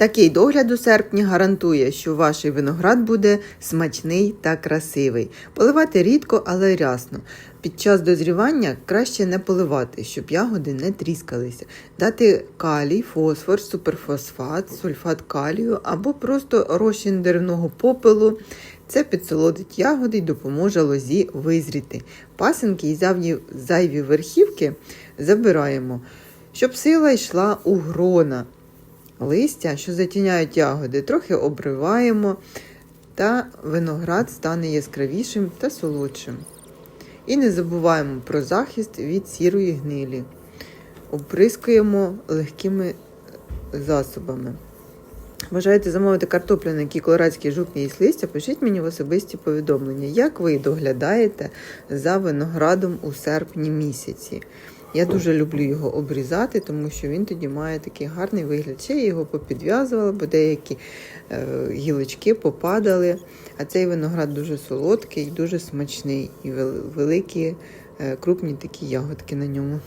Такий догляд у серпні гарантує, що ваш виноград буде смачний та красивий. Поливати рідко, але рясно. Під час дозрівання краще не поливати, щоб ягоди не тріскалися. Дати калій, фосфор, суперфосфат, сульфат калію або просто розчин деревного попелу. Це підсолодить ягоди і допоможе лозі визріти. Пасинки і зайві верхівки забираємо, щоб сила йшла у грона. Листя, що затіняють ягоди, трохи обриваємо, та виноград стане яскравішим та солодшим. І не забуваємо про захист від сірої гнилі. Оприскуємо легкими засобами. Бажаєте замовити картоплю, на якій колорадський жук не листя, пишіть мені в особисті повідомлення, як ви доглядаєте за виноградом у серпні місяці. Я дуже люблю його обрізати, тому що він тоді має такий гарний вигляд. Ще я його попідв'язувала, бо деякі е, гілочки попадали. А цей виноград дуже солодкий, дуже смачний і великі, е, крупні такі ягодки на ньому.